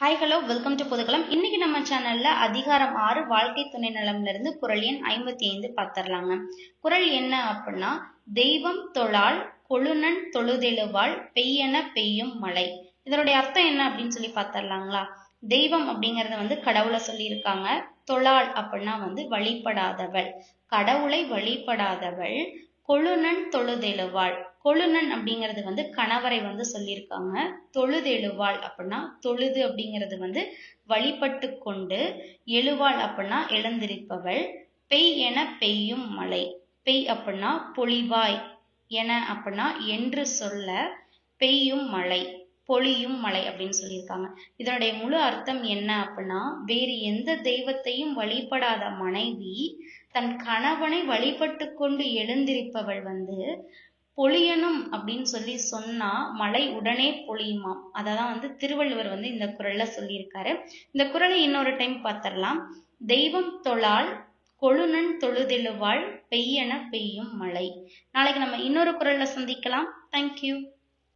Hi hello welcome to புதுகலம் இன்னைக்கு நம்ம சேனல்ல அதிகாரம் ஆறு வாழ்க்கை துணை நலம்ல இருந்து குரல் எண் ஐம்பத்தி ஐந்து பார்த்துடலாங்க. குரல் என்ன அப்படின்னா தெய்வம் தொழால் கொழுநன் தொழுதெழுவாள் பெய்யென பெய்யும் மழை. இதனுடைய அர்த்தம் என்ன அப்படின்னு சொல்லி பார்த்துடலாங்களா? தெய்வம் அப்படிங்கறத வந்து கடவுளை சொல்லியிருக்காங்க. தொழாள் அப்படின்னா வந்து வழிபடாதவள். கடவுளை வழிபடாதவள் கொழுநன் தொழுதெழுவாள். கொழுநன் அப்படிங்கிறது வந்து கணவரை வந்து சொல்லியிருக்காங்க. தொழுதெழுவாள் அப்படின்னா தொழுது அப்படிங்கிறது வந்து வழிபட்டு கொண்டு எழுவாள் அப்படின்னா எழுந்திருப்பவள். பெய் என பெய்யும் மழை பெய் அப்படின்னா பொழிவாய் என அப்படின்னா என்று சொல்ல பெய்யும் மழை பொழியும் மலை அப்படின்னு சொல்லியிருக்காங்க. இதனுடைய முழு அர்த்தம் என்ன அப்படின்னா வேறு எந்த தெய்வத்தையும் வழிபடாத மனைவி தன் கணவனை வழிபட்டு கொண்டு எழுந்திருப்பவள் வந்து பொழியணும் அப்படின்னு சொல்லி சொன்னா மழை உடனே பொழியுமாம். அததான் வந்து திருவள்ளுவர் வந்து இந்த குரல்ல சொல்லியிருக்காரு. இந்த குரலை இன்னொரு டைம் பார்த்திடலாம். தெய்வம் தொழால் கொழுநன் தொழுதெழுவாள் பெய்யென பெய்யும் மழை நாளைக்கு நம்ம இன்னொரு குரல்ல சந்திக்கலாம். தேங்க்யூ